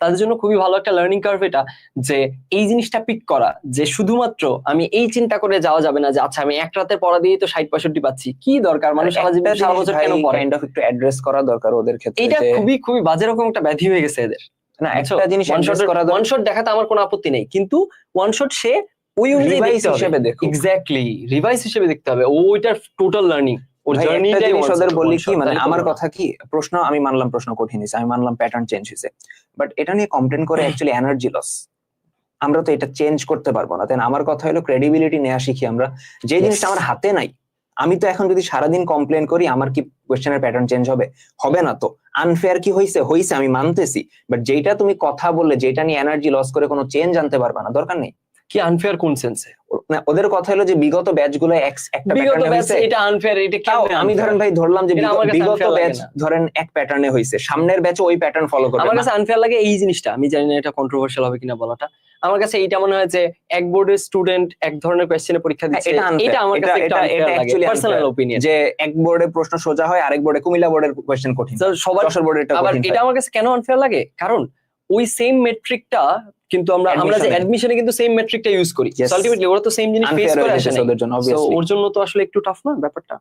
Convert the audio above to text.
তাদের জন্য খুবই ভালো একটা লার্নিং কার্ভ এটা যে এই জিনিসটা পিক করা যে শুধুমাত্র আমি এই চিন্তা করে যাওয়া যাবে না যে আচ্ছা আমি এক রাতে পড়া দিয়েই তো ষাট পঁয়ষট্টি পাচ্ছি কি দরকার? মানুষ সারা জীবন সারা বছর কেন পড়ে? একটু অ্যাড্রেস করা দরকার ওদের ক্ষেত্রে এটা খুবই খুবই বাজে রকম একটা ব্যাধি হয়ে গেছে এদের। না একটা জিনিস ওয়ান শট দেখাতে আমার কোনো আপত্তি নেই কিন্তু ওয়ান শট সে ওই অনুযায়ী রিভাইস হিসেবে দেখো এক্স্যাক্টলি রিভাইস হিসেবে দেখতে হবে। ওইটার টোটাল লার্নিং ওদের কি মানে আমার কথা কি প্রশ্ন আমি মানলাম প্রশ্ন কঠিন হয়েছে আমি মানলাম প্যাটার্ন চেঞ্জ হয়েছে বাট এটা নিয়ে কমপ্লেন করে অ্যাকচুয়ালি এনার্জি লস আমরা তো এটা চেঞ্জ করতে পারব না। তাই আমার কথা হলো ক্রেডিবিলিটি নেওয়া শিখি আমরা। যে জিনিসটা আমার হাতে নাই আমি তো এখন যদি সারাদিন কমপ্লেন করি আমার কি কোয়েশ্চেনের প্যাটার্ন চেঞ্জ হবে? হবে না তো। আনফেয়ার কি হয়েছে হয়েছে আমি মানতেছি। বাট যেটা তুমি কথা বললে যেটা নিয়ে এনার্জি লস করে কোনো চেঞ্জ আনতে পারবে না দরকার নেই। কি আনফেয়ার কোন সেন্সে না, ওদের কথা হলো যে বিগত ব্যাচগুলো একটা বিগত ব্যাচ এটা আনফেয়ার এটা তাও আমি ধরেন ভাই ধরলাম যে বিগত- ব্যাচ ধরেন এক প্যাটার্নে হয়েছে। সামনের ব্যাচও ওই প্যাটার্ন ফলো করবে আমার কাছে আনফেয়ার লাগে এই জিনিসটা। আমি জানি না এটা কন্ট্রোভার্সিয়াল হবে কিনা বলাটা। আমার কাছে এইটা মনে হয় যে এক বোর্ডের স্টুডেন্ট এক ধরনের কোয়েশ্চেনে পরীক্ষা দিচ্ছে। এটা. এটা আমার কাছে এটা- এটা unfair পার্সোনাল. ওপিনিয়ন যে এক বোর্ডে প্রশ্ন সোজা হয় আরেক বোর্ডে কুমিল্লা বোর্ডের কোয়েশ্চেন কঠিন। সবার বোর্ডের আবার এটা আমার কাছে কেন আনফেয়ার লাগে? কারণ ওই সেম মেট্রিকটা কিন্তু আমরা আমরা যে। অ্যাডমিশনে কিন্তু সেম মেট্রিকটা ইউজ করি. আলটিমেটলি ওরা তো সেম জিনিস ফেস করে আসে ওদের জন্য ওর জন্য তো আসলে একটু টাফ না ব্যাপারটা